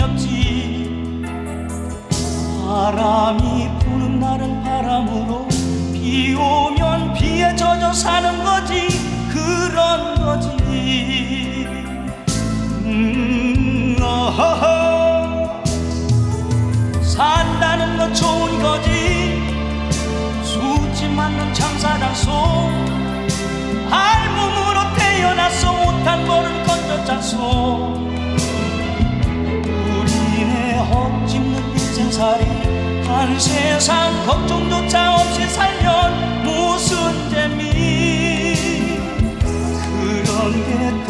없지. 바람이 부는 날은 바람으로 비 오면 비에 젖어 사는 거지. 그런 거지. 음, 어허허. 산다는 건 좋은 거지. 수지 맞는 장사장소 알몸으로 태어나서 못한 버릇 건져 짜소 한 세상 걱정조차 없이 살면 무슨 재미? 그런 게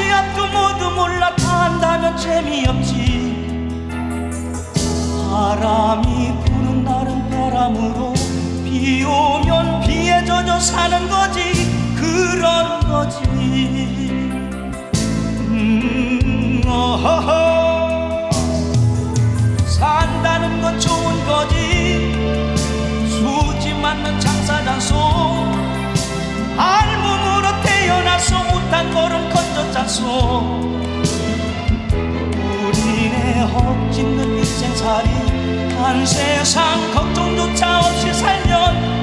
한치 앞도 모두 몰라 다 안다면 재미없지. 바람이 부는 날은 바람으로 비 오면 비에 젖어 사는 거지. 그런 거지. 음, 어허허. 산다는 건 좋은 거지. 수지 맞는 장사장 소 우리네 헛짓는 인생살이 한 세상 걱정조차 없이 살면